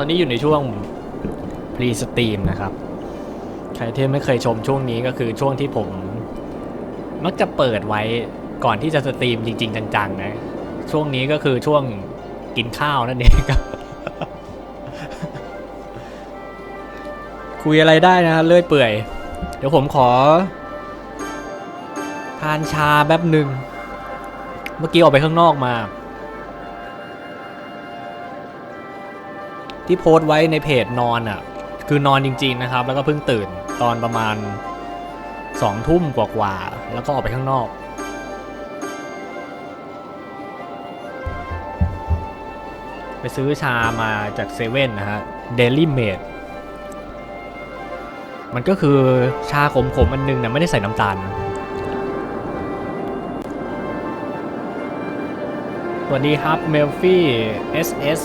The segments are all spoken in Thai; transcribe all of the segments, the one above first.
อนนี้อยู่ในช่วงพรีสตรีมนะครับ ใครที่ไม่เคยชมช่วงนี้ก็คือช่วงที่ผม มักจะเปิดไว้ก่อนที่จะสตรีมจริง ๆ จังๆนะ ช่วงนี้ก็คือช่วงกินข้าวนั่นเองครับคุยอะไรได้นะเลื่อยเปื่อย เดี๋ยวผมขอ ทานชาแป๊บหนึ่ง เมื่อกี้ออกไปข้างนอกมา ที่โพสต์ไว้ในเพจนอนอะคือนอนจริงๆนะครับ แล้วก็เพิ่งตื่นตอนประมาณสองทุ่มกว่าๆแล้วก็ออกไปข้างนอก ไปซื้อชามาจากเซเว่นนะฮะเดลี่เมดมันก็คือชาขมๆอันนึงเนี่ยไม่ได้ใส่น้ำตาล สวัสดีครับเมลฟี่ SS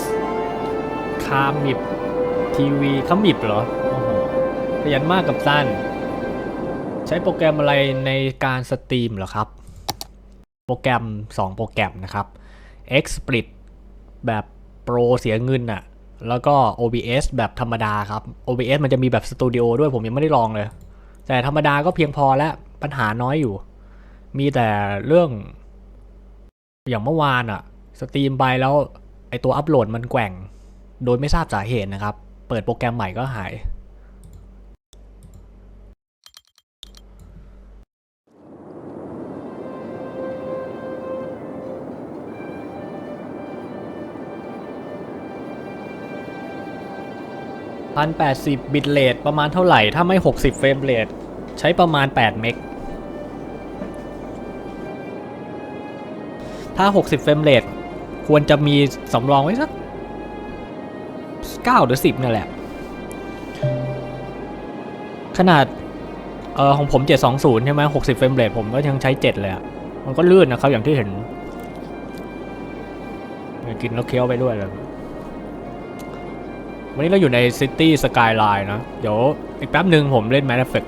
คามิบทีวีขมิบเหรอโอ้โหขยันมากกับสั้นใช้โปรแกรมอะไรในการสตรีมเหรอครับ โปรแกรม 2 โปรแกรมนะครับ Xsplit แบบโปรเสียเงินอะแล้วก็ OBS แบบธรรมดาครับ OBS มันจะมีแบบสตูดิโอด้วยผมยังไม่ได้ลองเลย แต่ธรรมดาก็เพียงพอแล้วปัญหาน้อยอยู่ มีแต่เรื่อง อย่างเมื่อวานอะสตรีมไปแล้วไอตัวอัปโหลดมันแกว่ง โดยไม่ทราบสาเหตุนะครับ เปิดโปรแกรมใหม่ก็หาย 1080 บิตเรทประมาณเท่าไหร่ ถ้าไม่ 60 เฟรมเรทใช้ประมาณ 8 เมก ถ้า 60 เฟรมเรทควรจะมีสำรองไว้สัก 9 หรือ 10นี่นแหละ ขนาด เออของผม 720 ใช่ไหม60 เฟรมเรทผมก็ยังใช้ 7 เลยอะมันก็ลื่นนะครับ อย่างที่เห็น กินแล้วเคี้ยวไปด้วยเลยวันนี้เราอยู่ในซิตี้สกายไลน์นะ เดี๋ยวอีกแป๊บหนึ่งผมเล่น Mass Effect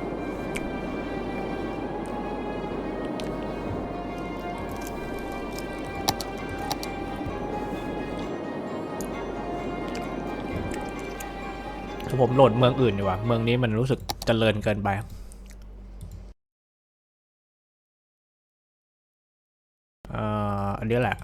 ผมโหลดเมืองอื่นดีกว่า เมืองนี้มันรู้สึกเจริญเกินไปอันนี้แหละ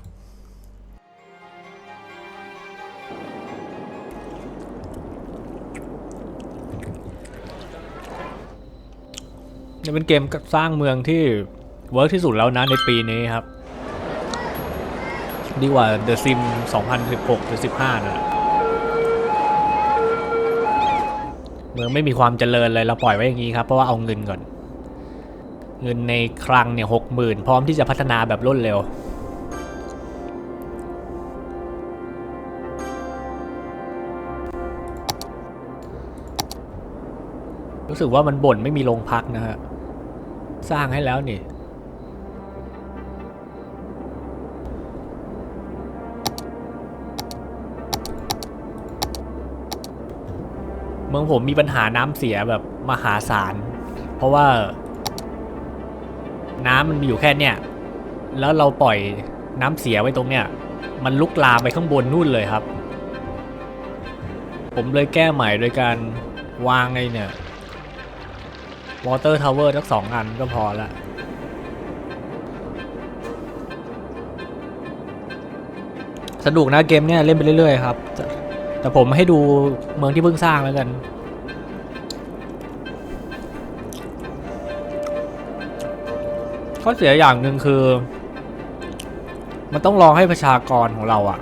นี่เป็นเกมสร้างเมืองที่เวิร์กที่สุดแล้วนะในปีนี้ครับ ดีกว่า The Sim 2016 หรือ 15นะ เมืองไม่มีความเจริญเลยเราปล่อยไว้อย่างนี้ครับเพราะว่าเอาเงินก่อน เงินในคลังเนี่ยหกหมื่นพร้อมที่จะพัฒนาแบบรวดเร็วรู้สึกว่ามันบ่นไม่มีโรงพักนะฮะ สร้างให้แล้วนี่ เมืองผมมีปัญหาน้ำเสียแบบมหาศาล เพราะว่า น้ำมันมีอยู่แค่เนี้ยแล้วเราปล่อยน้ำเสียไว้ตรงเนี้ยมันลุกลามไปข้างบนนู่นเลยครับ ผมเลยแก้ใหม่โดยการวางไอ้เนี่ยวอเตอร์ทาวเวอร์ทั้งสองอันก็พอละสนุกนะเกมเนี่ยเล่นไปเรื่อยๆครับ แต่ผมให้ดูเมืองที่เพิ่งสร้างแล้วกัน ข้อเสียอย่างหนึ่งคือ มันต้องรอให้ประชากรของเราอะ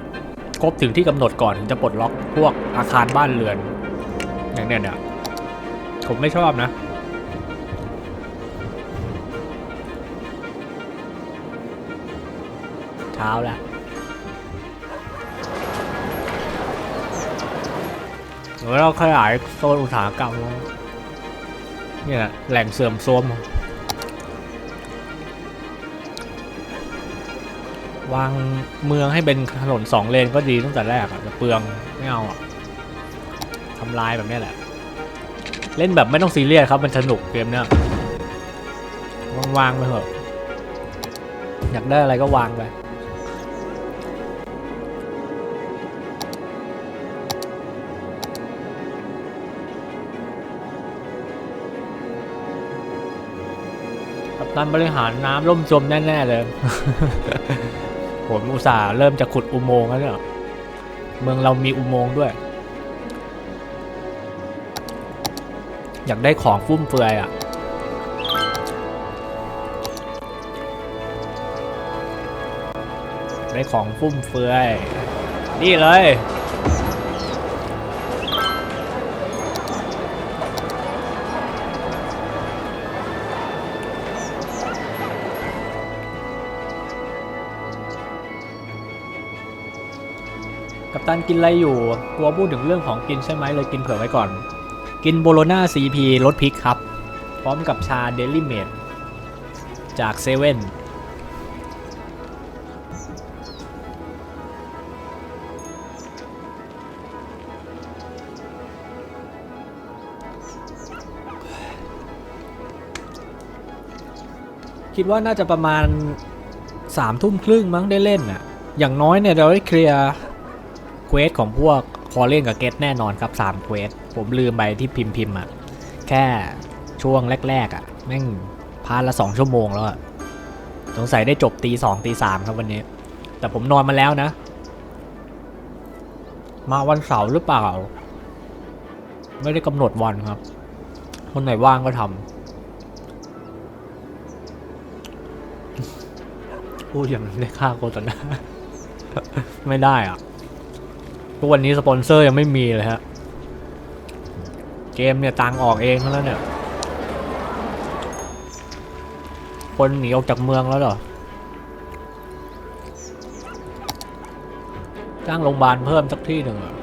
ครบถึงที่กำหนดก่อนถึงจะปลดล็อกพวกอาคารบ้านเรือน อย่างเนี้ยเนี่ยผมไม่ชอบนะเช้าแล้ว เดี๋ยวเราขยายโซนอุตสาหกรรมแล้วเนี่ยแหล่งเสื่อมโทรมวางเมืองให้เป็นถนนสองเลนก็ดีตั้งแต่แรกอะแต่เปลืองไม่เอาอะทำลายแบบนี้แหละ เล่นแบบไม่ต้องซีเรียสครับมันสนุกเกมเนี้ยวางๆไปเถอะอยากได้อะไรก็วางไป กับตันบริหารน้ำล่มจมแน่ ๆ เลย ผมอุตส่าห์เริ่มจะขุดอุโมงค์แล้วเนี่ยเมืองเรามีอุโมงค์ด้วย อยากได้ของฟุ่มเฟือยอะ ได้ของฟุ่มเฟือย นี่เลย กันกินอะไรอยู่กลัวพูดถึงเรื่องของกินใช่ไหมเลยกินเผื่อไว้ก่อน กินโบโลนาซีพีรสพริกครับ พร้อมกับชาเดลิเมดจากเซเว่นคิดว่าน่าจะประมาณสามทุ่มครึ่งมั้งได้เล่นอะ อย่างน้อยเนี่ยเราได้เคลียร์ เควสของพวกคอเล่นกับเกตแน่นอนครับสามเควสผมลืมไปที่พิมพ์พิมพ์อะ แค่ช่วงแรก ๆ อะ แม่งพาละสองชั่วโมงแล้วอะสงสัยได้จบตีสองตีสามครับวันนี้ แต่ผมนอนมาแล้วนะ มาวันเสาร์หรือเปล่า ไม่ได้กำหนดวันครับ คนไหนว่างก็ทำพูดอย่างได้ค่าโฆษณาไม่ได้อะ ทุกวันนี้สปอนเซอร์ยังไม่มีเลยฮะ เกมเนี่ยตังออกเองแล้วเนี่ย คนหนีออกจากเมืองแล้วเหรอจ้างโรงพยาบาลเพิ่มสักที่หนึ่งอะ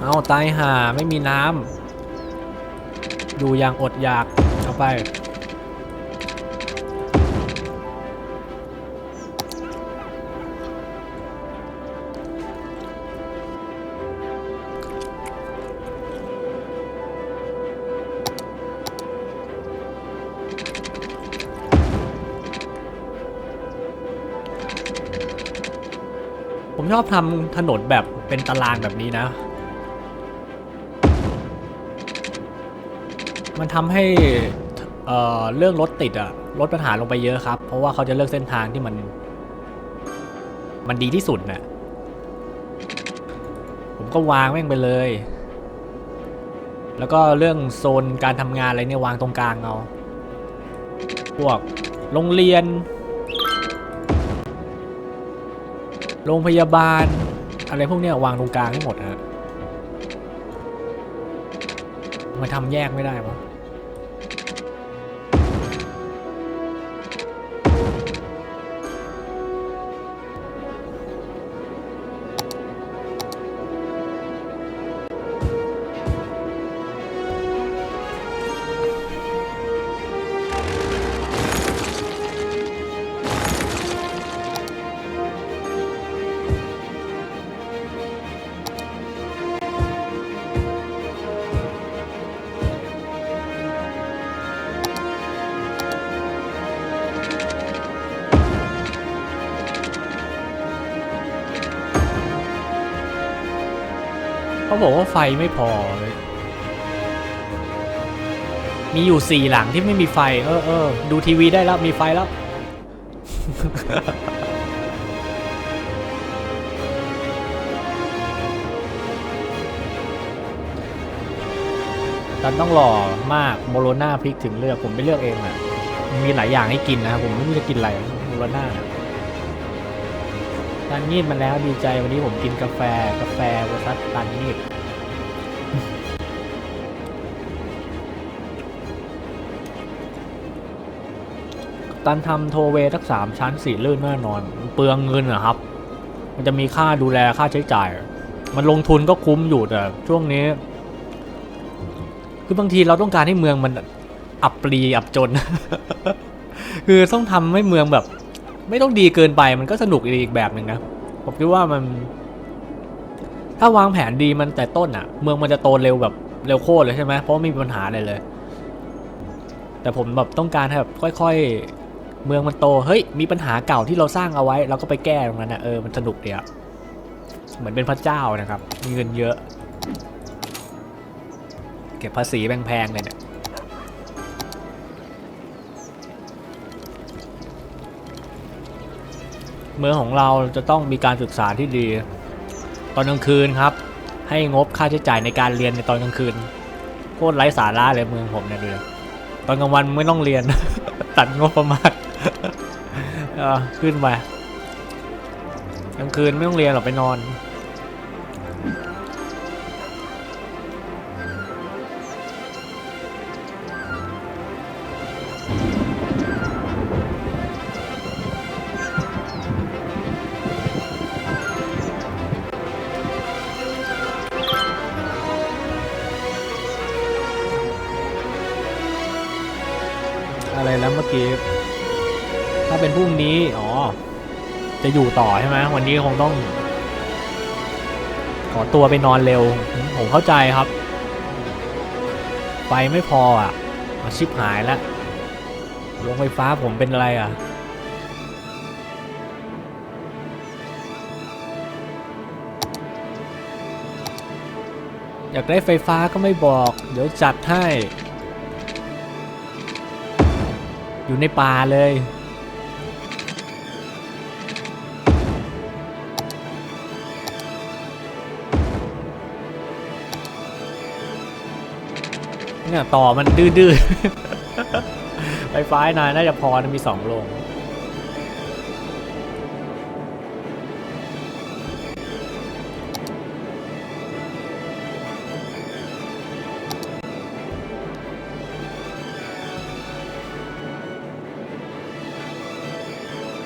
เอาตายหาไม่มีน้ำอยู่อย่างอดอยาก เอาไป ชอบทำถนนแบบเป็นตารางแบบนี้นะ มันทำให้เอ่อเรื่องรถติดอะลดปัญหาลงไปเยอะครับ เพราะว่าเขาจะเลือกเส้นทางที่มัน มันดีที่สุดน่ะผมก็วางแม่งไปเลย แล้วก็เรื่องโซนการทำงานอะไรเนี่ยวางตรงกลางเอา พวกโรงเรียน โรงพยาบาล อะไรพวกเนี้ยวางตรงกลางให้หมดฮะมาทำแยกไม่ได้ปะ เขาบอกว่าไฟไม่พอ มีอยู่สี่หลังที่ไม่มีไฟ เออเออดูทีวีได้แล้ว มีไฟแล้วตันต้องรอมากโมโรนาพริกถึงเลือก ผมไปเลือกเองอะ มีหลายอย่างให้กินนะครับผมไม่รู้จะกินอะไรโมโรนาน่ะ ตันงีดมาแล้วดีใจวันนี้ผมกินกาแฟกาแฟวอซัสตันงีดตันทำโทเวสักสามชั้นสี่ลื่นแน่นอน เปลืองเงินอะครับ มันจะมีค่าดูแลค่าใช้จ่าย มันลงทุนก็คุ้มอยู่แต่ช่วงนี้ คือบางทีเราต้องการให้เมืองมันอับปรีอับจน คือต้องทำให้เมืองแบบ ไม่ต้องดีเกินไปมันก็สนุกอีกแบบหนึ่งนะผมคิดว่ามัน ถ้าวางแผนดีมันแต่ต้นอะเมืองมันจะโตเร็วแบบเร็วโคตรเลยใช่ไหมเพราะไม่มีปัญหาอะไรเลย แต่ผมแบบต้องการให้แบบค่อยๆ เมืองมันโตเฮ้ยมีปัญหาเก่าที่เราสร้างเอาไว้เราก็ไปแก้ตรงนั้นนะเออมันสนุกดีอะเหมือนเป็นพระเจ้านะครับ มีเงินเยอะ เก็บภาษีแพงๆเลยเนี่ย เมืองของเราจะต้องมีการศึกษาที่ดี ตอนกลางคืนครับ ให้งบค่าใช้จ่ายในการเรียนในตอนกลางคืนโคตรไร้สาระเลยเมืองผมเนี่ยดูดิตอนกลางวันไม่ต้องเรียน ตัดงบประมาณขึ้นไปกลางคืนไม่ต้องเรียนหรอกไปนอน กี้ถ้าเป็นพรุ่งนี้อ๋อ จะอยู่ต่อใช่ไหมวันนี้คงต้อง ขอตัวไปนอนเร็ว ผมเข้าใจครับ ไฟไม่พออะอาชิบหายแล้วโรงไฟฟ้าผมเป็นอะไรอะอยากได้ไฟฟ้าก็ไม่บอก เดี๋ยวจัดให้ อยู่ในป่าเลย เนี่ยต่อมันดื้อๆ ไฟฟ้านายน่าจะพอนะมีสองโรง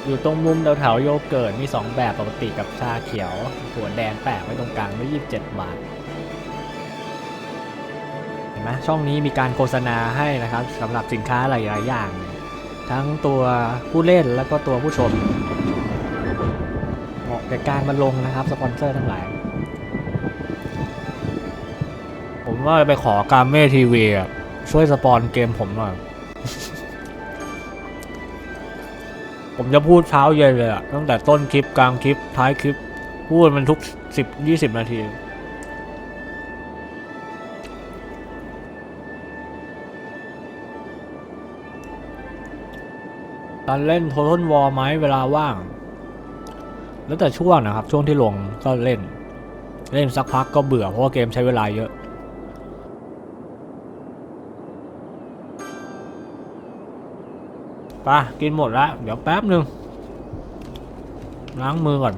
อยู่ตรงมุมแถวๆโยเกิร์ตมี 2 แบบปกติกับชาเขียวถั่วแดงแปะไว้ตรงกลางด้วย27 บาทเห็นไหมช่องนี้มีการโฆษณาให้นะครับสำหรับสินค้าหลายๆอย่าง ทั้งตัวผู้เล่นแล้วก็ตัวผู้ชมเหมาะกับการมาลงนะครับสปอนเซอร์ทั้งหลาย ผมว่าไปขอการเม่ทีวีช่วยสปอนเกมผมหน่อย ผมจะพูดเช้าเย็นเลยอะตั้งแต่ต้นคลิปกลางคลิปท้ายคลิป พูดมันทุก10-20นาทีตอนเล่น Total War ไหมเวลาว่าง แล้วแต่ช่วงนะครับ ช่วงที่ลงก็เล่น เล่นสักพักก็เบื่อเพราะว่าเกมใช้เวลาเยอะ ไปะกินหมดแล้ว เดี๋ยวแป๊บหนึ่งล้างมือก่อน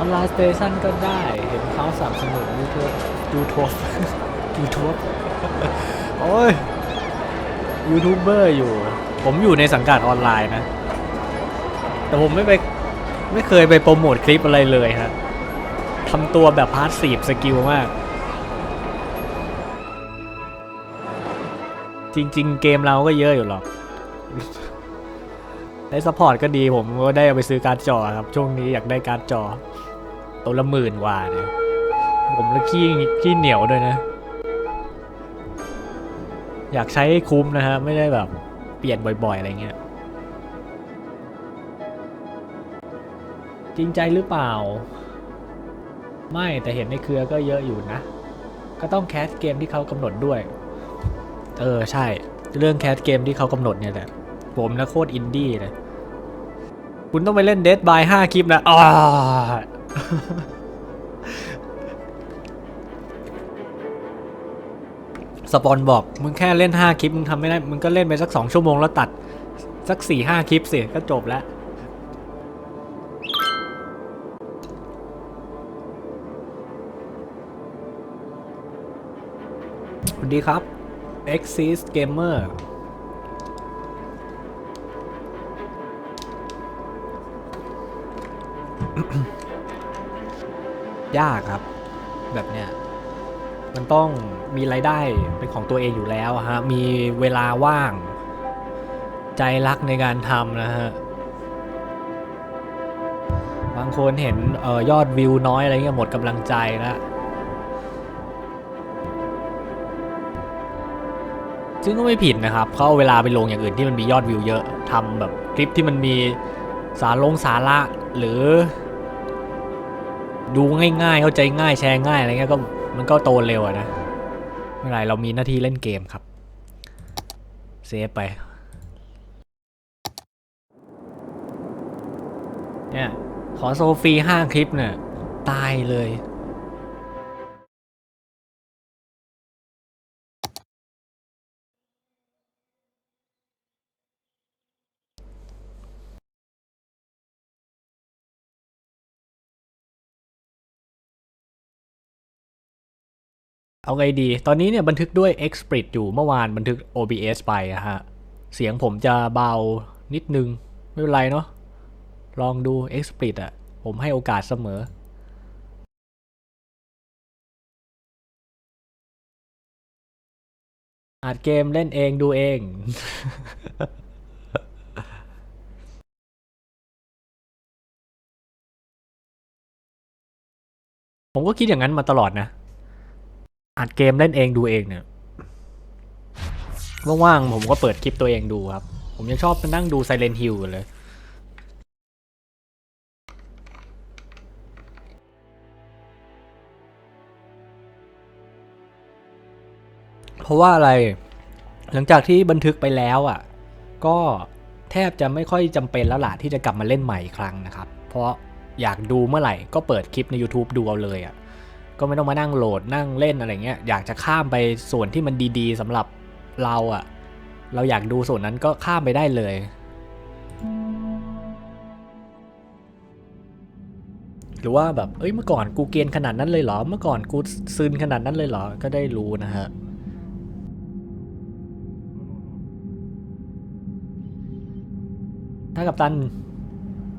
ออนไลน์สเตชันก็ได้ เห็นเขาสนับสนุนยูทูบยูทูบยูทูบโอ้ยยูทูบเบอร์อยู่ ผมอยู่ในสังกัดออนไลน์นะ แต่ผมไม่ไปไม่เคยไปโปรโมทคลิปอะไรเลยฮะทำตัวแบบพาร์ทสีบสกิลมาก จริง ๆ เกมเราก็เยอะอยู่หรอกได้ซัพพอร์ตก็ดีผมก็ได้เอาไปซื้อการ์ดจอครับ ช่วงนี้อยากได้การ์ดจอ ตัวละหมื่นกว่าเนี่ยผมแล้วขี้ขี้เหนียวด้วยนะ อยากใช้ให้คุ้มนะฮะ ไม่ได้แบบเปลี่ยนบ่อย ๆ อะไรเงี้ย จริงใจหรือเปล่า ไม่แต่เห็นในเครือก็เยอะอยู่นะ ก็ต้องแคสเกมที่เขากำหนดด้วย เออ ใช่ เรื่องแคสเกมที่เขากำหนดเนี่ยแหละ ผมนะโคตรอินดี้เลย คุณต้องไปเล่น Dead by 5คลิปนะอ่า สปอนบอกมึงแค่เล่น 5 คลิป มึงทำไม่ได้ มึงก็เล่นไปสัก 2 ชั่วโมงแล้วตัด สัก 4 5 คลิปสิก็จบแล้วสวัสดีครับ Exis Gamer ยากครับ แบบเนี้ยมันต้องมีรายได้เป็นของตัวเองอยู่แล้วฮะมีเวลาว่าง ใจรักในการทำนะฮะบางคนเห็นออยอดวิวน้อยอะไรเงี้ยหมดกำลังใจแล้วซึ่งก็ไม่ผิดนะครับเขาเอาเวลาไปลงอย่างอื่นที่มันมียอดวิวเยอะทำแบบคลิปที่มันมีสาลงสาระหรือ ดูง่ายๆ เข้าใจง่ายแชร์ง่ายอะไรเงี้ยก็มันก็โตเร็วอะนะไม่เป็นไรเรามีหน้าที่เล่นเกมครับ เซฟไปเนี่ยขอโซฟีห้าคลิปเนี่ยตายเลย เอาไงดี ตอนนี้เนี่ยบันทึกด้วย Xsplit อยู่ เมื่อวานบันทึก OBS ไปอะฮะ เสียงผมจะเบานิดนึง ไม่เป็นไรเนาะ ลองดู Xsplit อะผมให้โอกาสเสมออัดเกมเล่นเองดูเอง ผมก็คิดอย่างนั้นมาตลอดนะ อัดเกมเล่นเองดูเองเนี่ยว่างๆผมก็เปิดคลิปตัวเองดูครับ ผมยังชอบไปนั่งดู Silent Hill อยู่เลยเพราะว่าอะไร หลังจากที่บันทึกไปแล้วอะ ก็แทบจะไม่ค่อยจำเป็นแล้วล่ะที่จะกลับมาเล่นใหม่อีกครั้งนะครับ เพราะอยากดูเมื่อไหร่ก็เปิดคลิปใน YouTube ดูเอาเลยอะ ก็ไม่ต้องมานั่งโหลดนั่งเล่นอะไรเงี้ยอยากจะข้ามไปส่วนที่มันดีๆสำหรับเราอะเราอยากดูส่วนนั้นก็ข้ามไปได้เลย หรือว่าแบบเอ้ยเมื่อก่อนกูเกณฑ์ขนาดนั้นเลยเหรอ เมื่อก่อนกูซึนขนาดนั้นเลยเหรอก็ได้รู้นะฮะถ้ากับตัน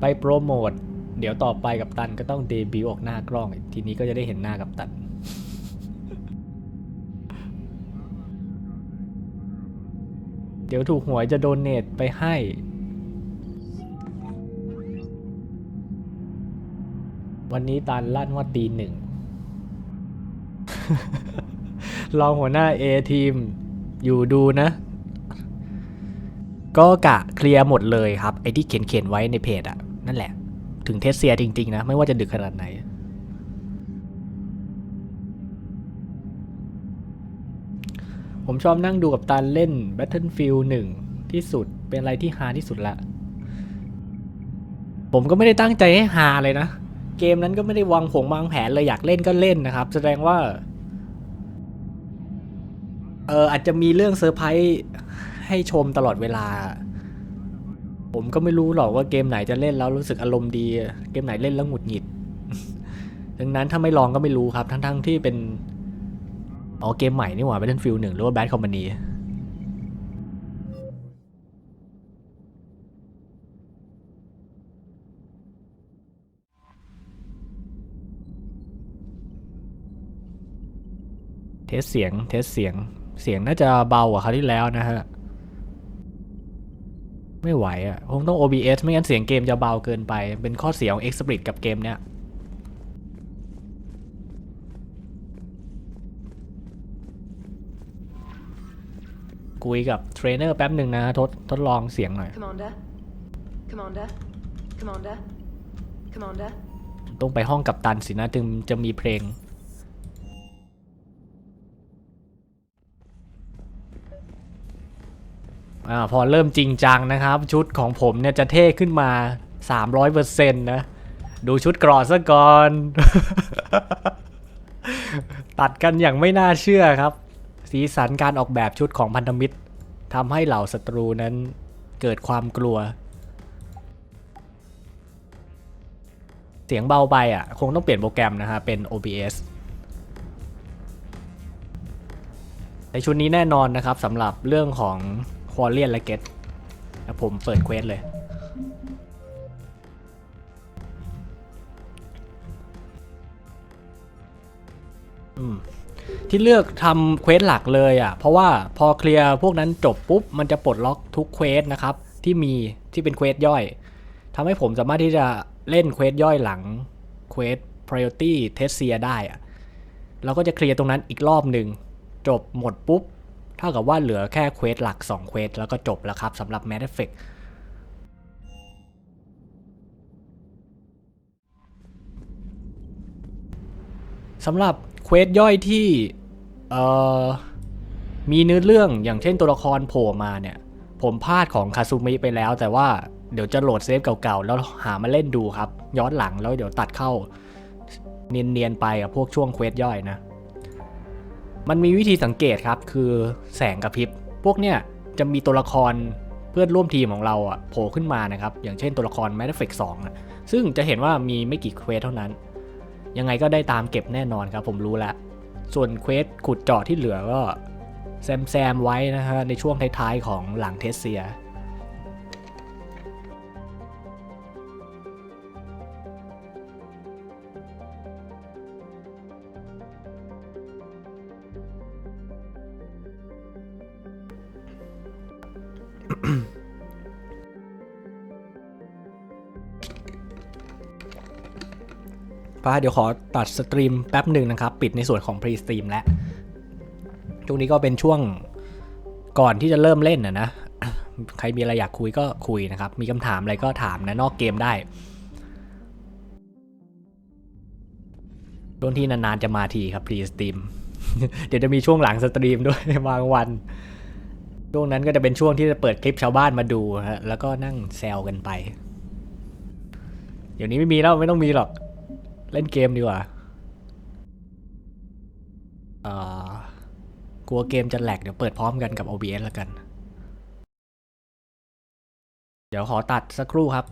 ไปโปรโมท เดี๋ยวต่อไปกับตันก็ต้องเดบิวต์ออกหน้ากล้องอีกทีนี้ก็จะได้เห็นหน้ากับตัน เดี๋ยวถูกหวยจะโดนเนทไปให้วันนี้ตันลั่นว่าตีหนึ่ง รองหัวหน้า A ทีม อยู่ดูนะ ก็กะเคลียร์หมดเลยครับ ไอ้ที่เขียนเขียนๆไว้ในเพจอะนั่นแหละ ถึงเทสเซียจริง ๆ นะ ไม่ว่าจะดึกขนาดไหน ผมชอบนั่งดูกับตันเล่น Battlefield 1 ที่สุดเป็นอะไรที่ฮาที่สุดละ ผมก็ไม่ได้ตั้งใจให้ฮาเลยนะ เกมนั้นก็ไม่ได้วางผงวางแผนเลยอยากเล่นก็เล่นนะครับ แสดงว่าเอออาจจะมีเรื่องเซอร์ไพรส์ให้ชมตลอดเวลา ผมก็ไม่รู้หรอกว่าเกมไหนจะเล่นแล้วรู้สึกอารมณ์ดี เกมไหนเล่นแล้วหงุดหงิด ดังนั้นถ้าไม่ลองก็ไม่รู้ครับ ทั้งๆที่เป็น อ๋อเกมใหม่นี่หว่า Battlefield 1 หรือว่า Bad Company เทสเสียง เทสเสียง เสียงน่าจะเบากว่าคราวที่แล้วนะฮะ ไม่ไหวอะคงต้อง OBS ไม่งั้นเสียงเกมจะเบาเกินไป เป็นข้อเสียของ Xsplit กับเกมเนี้ยคุยกับเทรนเนอร์แป๊บหนึ่งนะทดทดลองเสียงหน่อย Commander? Commander? Commander? Commander? ต้องไปห้องกับตันสินะจึงจะมีเพลง อ่าพอเริ่มจริงจังนะครับ ชุดของผมเนี่ยจะเท่ขึ้นมา 300%นะดูชุดกรอดซะก่อน ตัดกันอย่างไม่น่าเชื่อครับ สีสันการออกแบบชุดของพันธมิตรทำให้เหล่าศัตรูนั้นเกิดความกลัว เสียงเบาไปอะ คงต้องเปลี่ยนโปรแกรมนะฮะ เป็น OBS ในชุดนี้แน่นอนนะครับสำหรับเรื่องของ ควอเลียนและเกตผมเปิดเควสเลย ที่เลือกทำเควสหลักเลยอะ เพราะว่าพอเคลียร์พวกนั้นจบปุ๊บ มันจะปลดล็อกทุกเควสนะครับ ที่มีที่เป็นเควสย่อยทำให้ผมสามารถที่จะเล่นเควสย่อยหลังเควส priority t e s t i a ได้อะเราก็จะเคลียร์ตรงนั้นอีกรอบหนึ่ง จบหมดปุ๊บ ท่ากับว่าเหลือแค่เควสหลัก 2 เควสแล้วก็จบแล้วครับสำหรับ Mass Effect สำหรับเควสย่อยที่มีเนื้อเรื่องอย่างเช่นตัวละครโผล่มาเนี่ย ผมพลาดของคาซูมิไปแล้ว แต่ว่าเดี๋ยวจะโหลดเซฟเก่าๆ แล้วหามาเล่นดูครับ ย้อนหลังแล้วเดี๋ยวตัดเข้า เนียนๆไปกับพวกช่วงเควสย่อยนะ มันมีวิธีสังเกตครับ คือแสงกระพริบ พวกเนี้ยจะมีตัวละครเพื่อนร่วมทีมของเราอะโผล่ขึ้นมานะครับ อย่างเช่นตัวละคร m a t เฟกสองอะซึ่งจะเห็นว่ามีไม่กี่เควสเท่านั้น ยังไงก็ได้ตามเก็บแน่นอนครับ ผมรู้แล้วส่วนเควสขุดเจาะที่เหลือก็แซมแซมไว้นะฮะในช่วงท้ายๆของหลังเทสเซีย ป้าเดี๋ยวขอตัดสตรีมแป๊บหนึ่งนะครับ ปิดในส่วนของพรีสตรีมแล้วช่วงนี้ก็เป็นช่วงก่อนที่จะเริ่มเล่นนะนะ ใครมีอะไรอยากคุยก็คุยนะครับ มีคำถามอะไรก็ถามนะนอกเกมได้ช่วงที่นานๆจะมาทีครับพรีสตรีม เดี๋ยวจะมีช่วงหลังสตรีมด้วยบางวัน ช่วงนั้นก็จะเป็นช่วงที่จะเปิดคลิปชาวบ้านมาดูฮะแล้วก็นั่งแซวกันไป เดี๋ยวนี้ไม่มีแล้วไม่ต้องมีหรอก เล่นเกมดีกว่าเอ่อกลัวเกมจะแหลกเดี๋ยวเปิดพร้อมกันกับ OBS แล้วกัน เดี๋ยวขอตัดสักครู่ครับ